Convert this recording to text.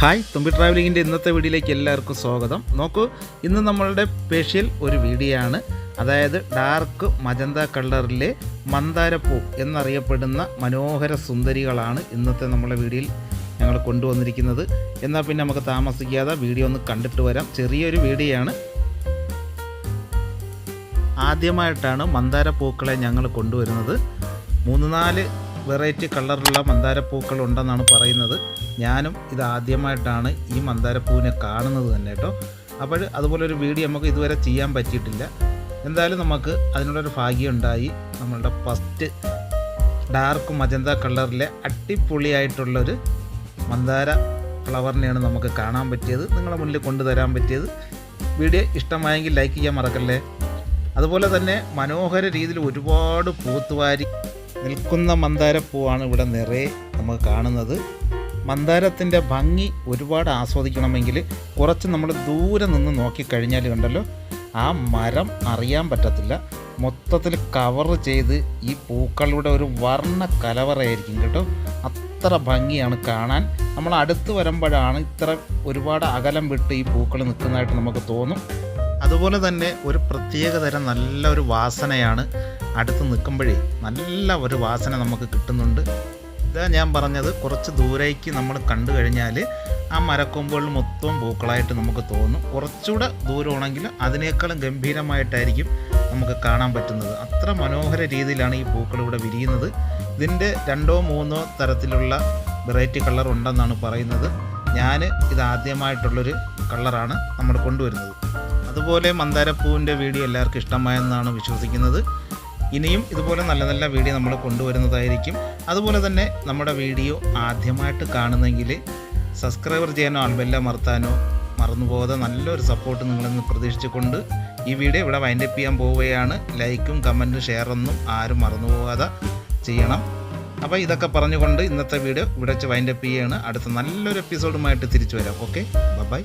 Hi തുമ്പി ട്രാവലിങ്ങിന്റെ ഇന്നത്തെ വീഡിയോയിലേക്ക് എല്ലാവർക്കും സ്വാഗതം. നോക്കൂ ഇന്ന് നമ്മളുടെ സ്പെഷ്യൽ ഒരു വീഡിയോ ആണ് അതായത് ഡാർക്ക് മജന്ത കളറിലെ മന്ദാരപ്പൂ എന്നറിയപ്പെടുന്ന മനോഹര സുന്ദരികളാണ് ഇന്നത്തെ നമ്മളെ വീഡിയോയിൽ ഞങ്ങൾ കൊണ്ടുവന്നിരിക്കുന്നത്. എന്നാൽ പിന്നെ നമുക്ക് താമസിക്കാതെ വീഡിയോ ഒന്ന് കണ്ടിട്ട് വരാം. ചെറിയൊരു വീഡിയോയാണ്. ആദ്യമായിട്ടാണ് മന്ദാരപ്പൂക്കളെ ഞങ്ങൾ കൊണ്ടുവരുന്നത്. മൂന്ന് നാല് വെറൈറ്റി കളറുള്ള മന്ദാരപ്പൂക്കൾ ഉണ്ടെന്നാണ് പറയുന്നത്. ഞാനും ഇത് ആദ്യമായിട്ടാണ് ഈ മന്ദാരപ്പൂവിനെ കാണുന്നത് തന്നെ കേട്ടോ. അപ്പോൾ അതുപോലൊരു വീഡിയോ നമുക്ക് ഇതുവരെ ചെയ്യാൻ പറ്റിയിട്ടില്ല. എന്തായാലും നമുക്ക് അതിനുള്ളൊരു ഭാഗ്യം ഉണ്ടായി നമ്മളുടെ ഫസ്റ്റ് ഡാർക്ക് മജന്ത കളറിലെ അടിപൊളിയായിട്ടുള്ളൊരു മന്ദാര ഫ്ലവറിനെയാണ് നമുക്ക് കാണാൻ പറ്റിയത്. നിങ്ങളുടെ മുന്നിൽ കൊണ്ടുതരാൻ പറ്റിയത്. വീഡിയോ ഇഷ്ടമായെങ്കിൽ ലൈക്ക് ചെയ്യാൻ മറക്കല്ലേ? അതുപോലെ തന്നെ മനോഹര രീതിയിൽ ഒരുപാട് പൂത്തുവാരി നിൽക്കുന്ന മന്ദാരപ്പൂവാണ് ഇവിടെ നിറയെ നമുക്ക് കാണുന്നത്. മന്ദാരത്തിന്റെ ഭംഗി ഒരുപാട് ആസ്വദിക്കണമെങ്കിൽ കുറച്ച് നമ്മൾ ദൂരെ നിന്ന് നോക്കിക്കഴിഞ്ഞാൽ കണ്ടല്ലോ ആ മരം അറിയാൻ പറ്റത്തില്ല. മൊത്തത്തിൽ കവർ ചെയ്ത് ഈ പൂക്കളുടെ ഒരു വർണ കലവറയായിരിക്കും കേട്ടോ. അത്ര ഭംഗിയാണ് കാണാൻ. നമ്മൾ അടുത്ത് വരുമ്പോഴാണ് ഇത്ര ഒരുപാട് അകലം വിട്ട് ഈ പൂക്കൾ നിൽക്കുന്നതായിട്ട് നമുക്ക് തോന്നും. അതുപോലെ തന്നെ ഒരു പ്രത്യേകതരം നല്ലൊരു വാസനയാണ് അടുത്ത് നിൽക്കുമ്പോഴേ നല്ല ഒരു വാസന നമുക്ക് കിട്ടുന്നുണ്ട്. ഇതാ ഞാൻ പറഞ്ഞത് കുറച്ച് ദൂരേക്ക് നമ്മൾ കണ്ടു കഴിഞ്ഞാൽ ആ മരക്കൊമ്പുകളിൽ മൊത്തം പൂക്കളായിട്ട് നമുക്ക് തോന്നും. കുറച്ചുകൂടെ ദൂരമാണെങ്കിൽ അതിനേക്കാളും ഗംഭീരമായിട്ടായിരിക്കും നമുക്ക് കാണാൻ പറ്റുന്നത്. അത്ര മനോഹര രീതിയിലാണ് ഈ പൂക്കൾ ഇവിടെ വിരിയുന്നത്. ഇതിന്റെ രണ്ടോ മൂന്നോ തരത്തിലുള്ള വെറൈറ്റി കളർ ഉണ്ടെന്നാണ് പറയുന്നത്. ഞാൻ ഇത് ആദ്യമായിട്ടുള്ളൊരു കളറാണ് നമ്മൾ കൊണ്ടുവരുന്നത്. അതുപോലെ മന്ദാരപ്പൂവിന്റെ വീഡിയോ എല്ലാവർക്കും ഇഷ്ടമായെന്നാണ് വിശ്വസിക്കുന്നത്. ഇനിയും ഇതുപോലെ നല്ല നല്ല വീഡിയോ നമ്മൾ കൊണ്ടുവരുന്നതായിരിക്കും. അതുപോലെ തന്നെ നമ്മുടെ വീഡിയോ ആദ്യമായിട്ട് കാണുന്നെങ്കിൽ സബ്സ്ക്രൈബർ ചെയ്യാനോ ആൾബെല്ല മറത്താനോ മറന്നുപോകാതെ നല്ലൊരു സപ്പോർട്ട് നിങ്ങളെന്ന് പ്രതീക്ഷിച്ചുകൊണ്ട് ഈ വീഡിയോ ഇവിടെ വൈൻഡപ്പ് ചെയ്യാൻ പോവുകയാണ്. ലൈക്കും കമന്റും ഷെയറൊന്നും ആരും മറന്നുപോകാതെ ചെയ്യണം. അപ്പോൾ ഇതൊക്കെ പറഞ്ഞുകൊണ്ട് ഇന്നത്തെ വീഡിയോ ഇവിടെ വെച്ച് വൈൻഡപ്പ് ചെയ്യുകയാണ്. അടുത്ത നല്ലൊരു എപ്പിസോഡുമായിട്ട് തിരിച്ചു വരാം. Okay bye